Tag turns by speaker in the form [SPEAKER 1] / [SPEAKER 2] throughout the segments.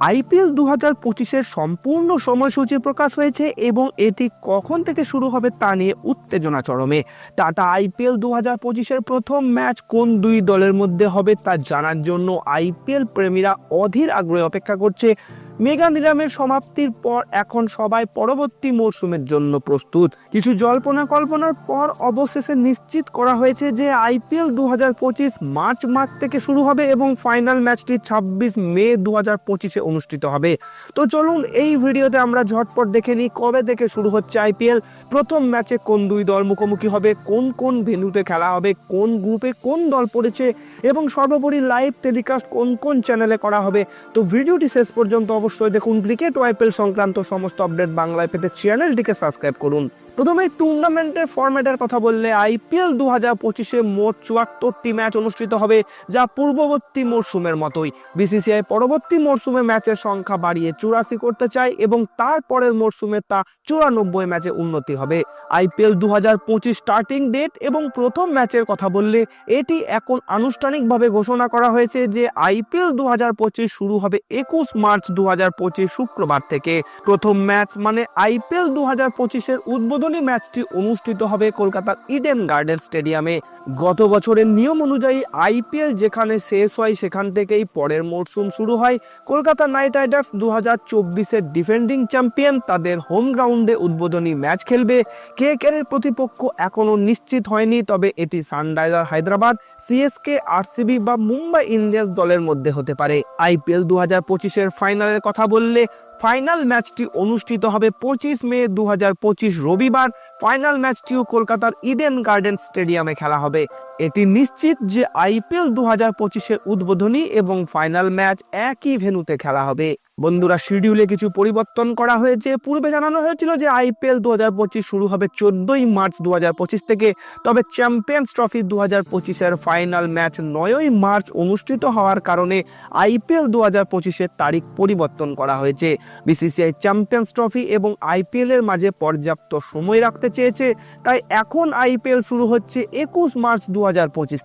[SPEAKER 1] IPL দু হাজার পঁচিশের সম্পূর্ণ সময়সূচি প্রকাশ হয়েছে এবং এটি কখন থেকে শুরু হবে তা নিয়ে উত্তেজনা চরমে। টাটা আইপিএল দু হাজার পঁচিশের প্রথম ম্যাচ কোন দুই দলের মধ্যে হবে তা জানার জন্য আইপিএল প্রেমীরা অধীর আগ্রহে অপেক্ষা করছে মেগা নিলামের সমাপ্তির পর এখন সবাই পরবর্তী মরশুমের জন্য প্রস্তুত। কিছু জল্পনা কল্পনার পর অবশেষে নিশ্চিত করা হয়েছে যে আইপিএল দু হাজার পঁচিশ মার্চ মাস থেকে শুরু হবে এবং ফাইনাল ম্যাচটি ছাব্বিশ মে দু হাজার পঁচিশে অনুষ্ঠিত হবে। তো চলুন এই ভিডিওতে আমরা ঝটপট দেখে নিই কবে থেকে শুরু হচ্ছে আইপিএল। প্রথম ম্যাচে কোন দুই দল মুখোমুখি হবে, কোন কোন ভেন্যুতে খেলা হবে, কোন গ্রুপে কোন দল পড়েছে, এবং সর্বোপরি লাইভ টেলিকাস্ট কোন কোন চ্যানেলে করা হবে। তো ভিডিওটি শেষ পর্যন্ত অবশ্যই দেখুন ক্রিকেট ও আইপিএল সংক্রান্ত সমস্ত আপডেট বাংলায় পেতে চ্যানেলটিকে সাবস্ক্রাইব করুন। প্রথমে টুর্নামেন্টের ফরম্যাটের কথা বললে আইপিএল দু হাজার পঁচিশে মোট চুয়াত্তরটি ম্যাচ অনুষ্ঠিত হবে, যা পূর্ববর্তী মরশুমের মতোই। বিসিসিআই পরবর্তী মরশুমে ম্যাচের সংখ্যা বাড়িয়ে চুরাশি করতে চায় এবং তারপরের মরশুমে তা চুরানব্বই ম্যাচে উন্নতি হবে। আইপিএল দু হাজার পঁচিশ স্টার্টিং ডেট এবং প্রথম ম্যাচের কথা বললে এটি এখন আনুষ্ঠানিকভাবে ঘোষণা করা হয়েছে যে আইপিএল দু হাজার পঁচিশ শুরু হবে একুশ মার্চ দু হাজার পঁচিশ শুক্রবার থেকে। প্রথম ম্যাচ মানে আইপিএল দু হাজার পঁচিশের উদ্বোধনী ম্যাচটি অনুষ্ঠিত হবে কলকাতার ইডেন গার্ডেন স্টেডিয়ামে। গত বছরের নিয়ম অনুযায়ী আইপিএল যেখানে শেষ হয় সেখান থেকেই পরের মরশুম শুরু হয়। কলকাতা নাইট রাইডার্স দু হাজার চব্বিশের ডিফেন্ডিং চ্যাম্পিয়ন তাদের হোম গ্রাউন্ডে উদ্বোধনী ম্যাচ খেলবে। কে এর প্রতিপক্ষ এখনও নিশ্চিত হয়নি, তবে এটি সানরাইজার হায়দ্রাবাদ, সিএসকে, আরসিবি বা মুম্বাই ইন্ডিয়ান্স দলের মধ্যে হতে পারে। আইপিএল দু হাজার পঁচিশের ফাইনালের কথা বললে ফাইনাল ম্যাচটি অনুষ্ঠিত হবে পঁচিশ মে দু হাজার পঁচিশ রবিবার। ফাইনাল ম্যাচটিও কলকাতার ইডেন গার্ডেন স্টেডিয়ামে খেলা হবে। এটি নিশ্চিত যে আইপিএল দু হাজার পঁচিশের উদ্বোধনী এবং ফাইনাল ম্যাচ একই ভেন্যুতে খেলা হবে। বন্ধুরা, শিডিউলে কিছু পরিবর্তন করা হয়েছে। পূর্বে জানানো হয়েছিল যে আইপিএল দু হাজার পঁচিশ শুরু হবে চোদ্দই মার্চ দু হাজার পঁচিশ থেকে। তবে চ্যাম্পিয়ন্স ট্রফি দু হাজার পঁচিশের ফাইনাল ম্যাচ নয়ই মার্চ অনুষ্ঠিত হওয়ার কারণে আইপিএল দু হাজার পঁচিশের তারিখ পরিবর্তন করা হয়েছে। বিসিসিআই চ্যাম্পিয়ন্স ট্রফি এবং আইপিএল এর মাঝে পর্যাপ্ত সময় রাখতে চেয়েছে। তাই এখন আইপিএল শুরু হচ্ছে একুশ মার্চ দু হাজার পঁচিশ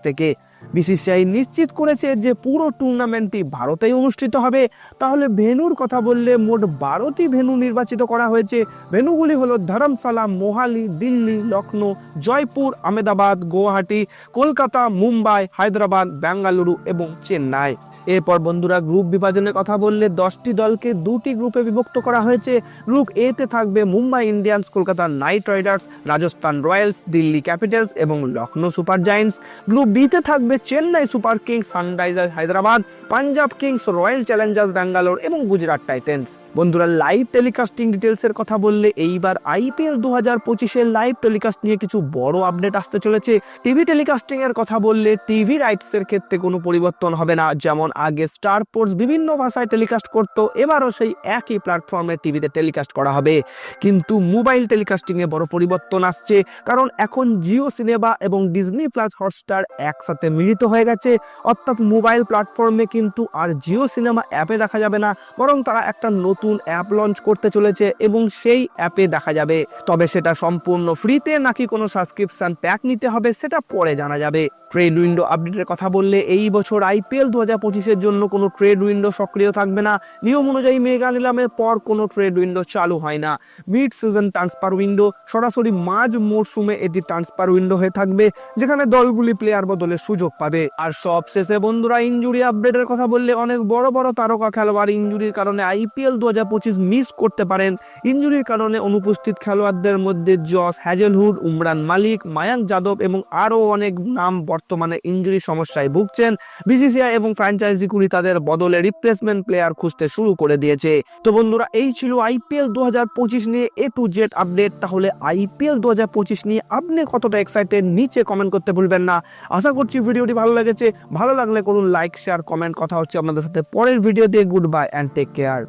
[SPEAKER 1] থেকে। বিসিসিআই নিশ্চিত করেছে যে পুরো টুর্নামেন্টটি ভারতেই অনুষ্ঠিত হবে। তাহলে ভেনুর কথা বললে মোট বারোটি ভেনু নির্বাচিত করা হয়েছে। ভেনুগুলি হলো ধরমশালা, মোহালি, দিল্লি লখনৌ জয়পুর, আহমেদাবাদ, গুয়াহাটি, কলকাতা, মুম্বাই, হায়দ্রাবাদ, বেঙ্গালুরু এবং চেন্নাই। এরপর বন্ধুরা গ্রুপ বিভাজনের কথা বললে দশটি দলকে দুটি গ্রুপে বিভক্ত করা হয়েছে। গ্রুপ এ তে থাকবে Mumbai Indians, Kolkata Knight Riders, Rajasthan Royals, Delhi Capitals এবং লখনৌ সুপার জায়েন্টস। গ্রুপ বিতে থাকবে Chennai Super Kings, Sunrisers Hyderabad, Punjab Kings, Royal Challengers Bangalore এবং গুজরাট টাইটেন্স। বন্ধুরা লাইভ টেলিকাস্টিং ডিটেলসের কথা বললে এইবার আইপিএল দু হাজার পঁচিশের লাইভ টেলিকাস্ট নিয়ে কিছু বড় আপডেট আসতে চলেছে। টিভি টেলিকাস্টিং এর কথা বললে টিভি রাইটস এর ক্ষেত্রে কোনো পরিবর্তন হবে না। যেমন আগে স্টার স্পোর্টস বিভিন্ন ভাষায় টেলিকাস্ট করতো, এবারও সেই একই প্ল্যাটফর্মে টিভিতে টেলিকাস্ট করা হবে। কিন্তু মোবাইল টেলিকাস্টিংয়ে বড় পরিবর্তন আসছে, কারণ এখন জিও সিনেমা এবং ডিজনি প্লাস হটস্টার একসাথে মিলিত হয়ে গেছে। অর্থাৎ মোবাইল প্ল্যাটফর্মে কিন্তু আর জিও সিনেমা অ্যাপে দেখা যাবে না, বরং তারা একটা নতুন অ্যাপ লঞ্চ করতে চলেছে এবং সেই অ্যাপে দেখা যাবে। তবে সেটা সম্পূর্ণ ফ্রিতে নাকি কোনো সাবস্ক্রিপশন প্যাক নিতে হবে, সেটা পরে জানা যাবে। ট্রেড উইন্ডো আপডেটের কথা বললে এই বছর আইপিএল দু হাজার পঁচিশ পঁচিশের জন্য কোনো ট্রেড উইন্ডো সক্রিয় থাকবে না। নিয়ম অনুযায়ী মেগা নিলামের পর কোনো ট্রেড উইন্ডো চালু হয় না। মিড সিজন ট্রান্সফার উইন্ডো সরাসরি মাঝ মরশুমে এটি ট্রান্সফার উইন্ডো হয়ে থাকবে, যেখানে দলগুলি প্লেয়ার বদলের সুযোগ পাবে। আর সব শেষে বন্ধুরা, ইঞ্জুরি আপডেটের কথা বললে অনেক বড় বড় তারকা খেলোয়াড় ইঞ্জুরির কারণে আইপিএল দু হাজার পঁচিশ মিস করতে পারেন। ইঞ্জুরির কারণে অনুপস্থিত খেলোয়াড়দের মধ্যে জস হ্যাজেলহুড, উমরান মালিক, মায়াঙ্ক যাদব এবং আরও অনেক নাম বর্তমানে ইঞ্জুরি সমস্যায় ভুগছেন। বিসিসিআই এবং ফ্র্যাঞ্চাইজিগুলি তাদের বদলে রিপ্লেসমেন্ট প্লেয়ার খুঁজতে শুরু করে দিয়েছে। তো বন্ধুরা, এই ছিল আইপিএল দু হাজার পঁচিশ নিয়ে এ টু জেড আপডেট তাহলে আইপিএল দু হাজার পঁচিশ নিয়ে আপনি কতটা এক্সাইটেড নিচে কমেন্ট করতে ভুলবেন না। আশা করছি ভিডিওটি ভালো লেগেছে। ভালো লাগলে করুন লাইক শেয়ার কমেন্ট কথা হচ্ছে আপনাদের সাথে পরের ভিডিও দিয়ে good bye and take care